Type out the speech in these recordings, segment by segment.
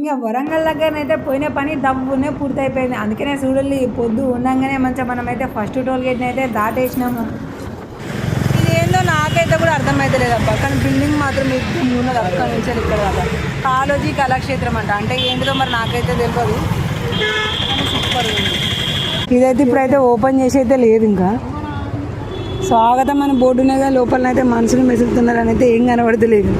ఇంకా వరంగల్ దగ్గరనైతే పోయిన పని దవ్వునే పూర్తయిపోయింది. అందుకనే చూడాలి పొద్దు ఉండంగానే మంచిగా మనమైతే ఫస్ట్ టోల్ గేట్ని అయితే దాటేసినాము. ఇది ఏందో నాకైతే కూడా అర్థమైతే లేదబ్బా కానీ బిల్డింగ్ మాత్రం ఎక్కువ ఉన్నది అక్కడ నుంచి ఇక్కడ కాలోజీ కళాక్షేత్రం అంట. అంటే ఏంటిదో మరి నాకైతే తెలియదు సూపర్ ఇదైతే ఇప్పుడైతే ఓపెన్ చేసి అయితే లేదు ఇంకా. స్వాగతం అని బోర్డు ఉన్నదా లోపలనైతే మనుషులు మెసులుతున్నారు అని అయితే ఏం కనబడతలేదు.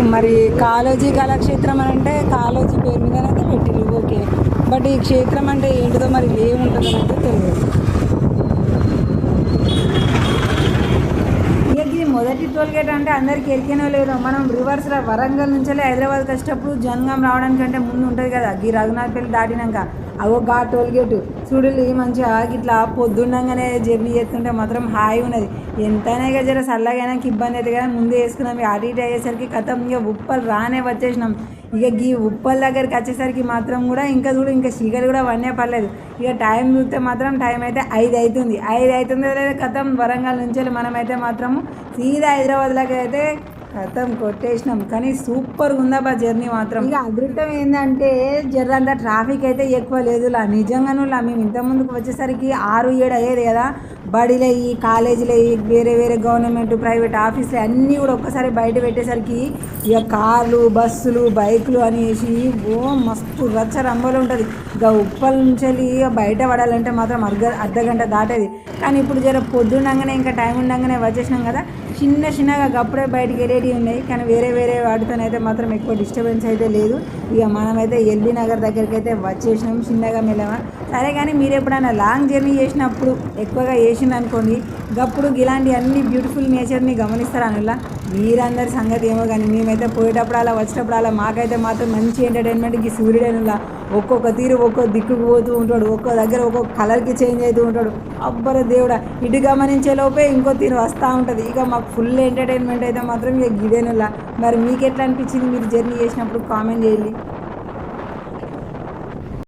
మరి కాలోజీ కళాక్షేత్రం అని అంటే కాలోజీ పేరు మీదనైతే పెట్టిరు. ఓకే. బట్ ఈ క్షేత్రం అంటే ఏంటిదో మరి ఏముంటుందని అయితే తెలియదు. ఇక మొదటి టోల్ గేట్ అంటే అందరికి ఎరికేనో లేదు. మనం రివర్స్లో వరంగల్ నుంచి హైదరాబాద్ వచ్చేటప్పుడు జనగాం రావడానికంటే ముందు ఉంటుంది కదా. గీ రఘునాథ్ రఘునాథ్పల్లి దాటినాక. అవో గా టోల్ గేటు. చూడండి మంచిగా ఇట్లా పొద్దున్నంగానే జర్నీ చేస్తుంటే మాత్రం హాయి ఉన్నది. ఎంతైనా జర చల్లగైనా ఇబ్బంది అయితే కదా ముందే వేసుకున్నాం ఇక అటు ఇటు అయ్యేసరికి కథం ఇక ఉప్పలు రానే వచ్చేసినాం. ఇక ఈ ఉప్పల దగ్గరికి వచ్చేసరికి మాత్రం కూడా ఇంకా చూడు ఇంకా చీకటి కూడా వన్నే పర్లేదు ఇక టైం చూస్తే మాత్రం టైం అయితే ఐదు అవుతుంది. ఐదు అవుతుంది లేదా కథం వరంగల్ నుంచి మనమైతే మాత్రం సీదా హైదరాబాద్లోకి అయితే కథం కొట్టేసినాం. కానీ సూపర్గా బా జర్నీ మాత్రం. ఇక అదృష్టం ఏంటంటే జర్రంత ట్రాఫిక్ అయితే ఎక్కువ లేదులా. నిజంగాను లా మేము ఇంత ముందుకు వచ్చేసరికి ఆరు ఏడు అయ్యేది కదా. బడిలయ్యి కాలేజీలయ్యి వేరే వేరే గవర్నమెంట్ ప్రైవేట్ ఆఫీసులు అన్నీ కూడా ఒక్కసారి బయట పెట్టేసరికి ఇక కార్లు బస్సులు బైకులు అనేసి ఓ మస్తు రచ్చ రంబలు ఉంటుంది. ఇక ఉప్పల నుంచి బయట పడాలంటే మాత్రం అర్ధ అర్ధ గంట దాటేది. కానీ ఇప్పుడు జర పొద్దుండగానే ఇంకా టైం ఉండగానే వచ్చేసినాం కదా. చిన్న చిన్నగా అప్పుడే బయటికి వెరైటీ ఉన్నాయి. కానీ వేరే వేరే వాటితోనైతే మాత్రం ఎక్కువ డిస్టర్బెన్స్ అయితే లేదు. ఇక మనమైతే ఎల్బీ నగర్ దగ్గరికి అయితే వచ్చేసినాం. చిన్నగా మెల్లమా సరే కానీ మీరు ఎప్పుడైనా లాంగ్ జర్నీ చేసినప్పుడు ఎక్కువగా చేసింది అనుకోండి గప్పుడు ఇలాంటి అన్ని బ్యూటిఫుల్ నేచర్ని గమనిస్తారు అనులా? మీరందరి సంగతి ఏమో కానీ మేమైతే పోయేటప్పుడు అలా వచ్చేటప్పుడు అలా మాకైతే మాత్రం మంచి ఎంటర్టైన్మెంట్కి సూర్యుడనులా ఒక్కొక్క తీరు ఒక్కో దిక్కుకు పోతూ ఉంటాడు ఒక్కో దగ్గర ఒక్కొక్క కలర్కి చేంజ్ అవుతూ ఉంటాడు. అబ్బర దేవుడా ఇటు గమనించే లోపే ఇంకో తీరు వస్తూ ఉంటుంది. ఇక మాకు ఫుల్ ఎంటర్టైన్మెంట్ అయితే మాత్రం ఇక గిదేనులా మరి మీకు ఎట్లా అనిపించింది మీరు జర్నీ చేసినప్పుడు? కామెంట్ చేయండి.